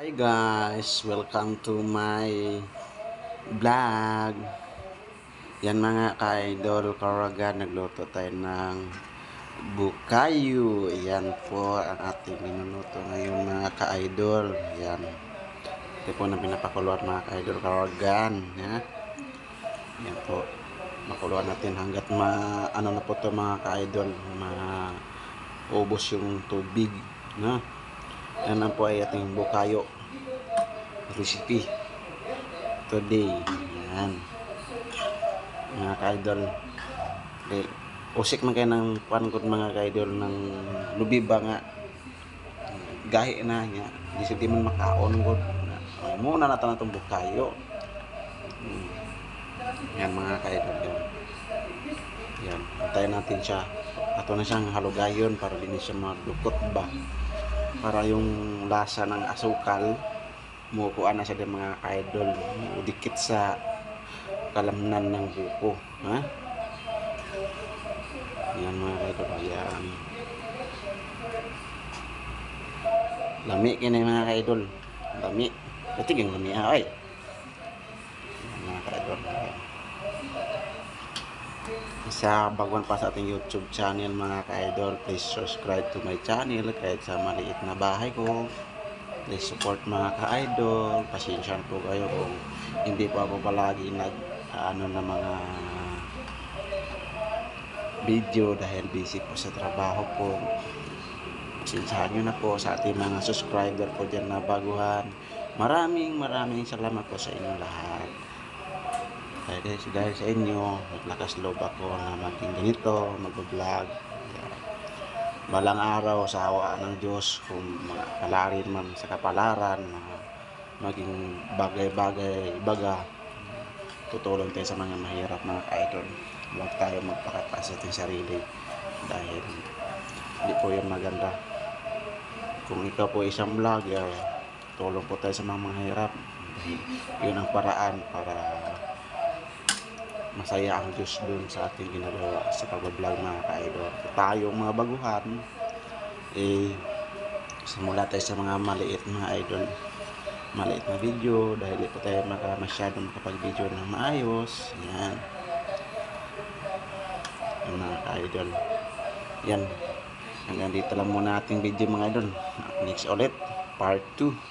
Hi guys, welcome to my vlog. Yan mga ka-idol, karagan, nagluto tayo ng bukayo. Yan po ang ating minuluto ngayon mga ka-idol. Yan. Ito po na pinapakuluan mga ka-idol, karagan. Ya. Yan po. Makuluan natin hanggat ma, ano na po to mga ka-idol, ma ubos yung tubig. Na? Yan ang po ay ating bukayo recipe today. Yan. Mga ka-idol. Eh, usik man kayo ng pankot mga ka-idol ng lubiba nga. Gahi na niya. Di man makaon ko. Ay, muna na itong bukayo. Hmm. Yan mga ka-idol. Yan. Yan. Antayin natin siya. Ato na siyang halugayon para din siya madukot ba para yung lasa ng asukal mukuan na siya ng mga idol. Dikit sa kalamnan ng buko ha? Yan mga idol yan lami kini mga idol. Lami. Yung lami ha ay mga idol sa baguhan pa sa ating YouTube channel mga ka-idol, please subscribe to my channel kahit sa maliit na bahay ko. Please support mga ka-idol. Pasensya po kayo kung hindi po ako palagi nag ano na mga video dahil busy po sa trabaho ko. Pasensyahan nyo na po sa ating mga subscriber ko dyan na baguhan. Maraming maraming salamat po sa inyong lahat. Dahil, dahil sa inyo, naglakas loob ako na maging ganito, mag-vlog. Balang araw sa awa ng Diyos, kung makalarin man sa kapalaran, na maging bagay-bagay, baga, tutulong tayo sa mga mahirap mga ka-idol. Huwag tayo magpakataas sa ating sarili dahil hindi po yan maganda. Kung ikaw po isang vlogger, tulong po tayo sa mga mahirap. Yun ang paraan para masaya ang Diyos dun sa ating ginagawa sa pag-vlog mga ka-idol. Tayong mga baguhan, eh, simula tayo sa mga maliit mga idol, maliit na video dahil di po tayo maka, masyadong makapag-video ng maayos. Yan. Yan mga ka-idol. Yan. Hanggang dito lang muna ating video mga idol. Next ulit, part 2.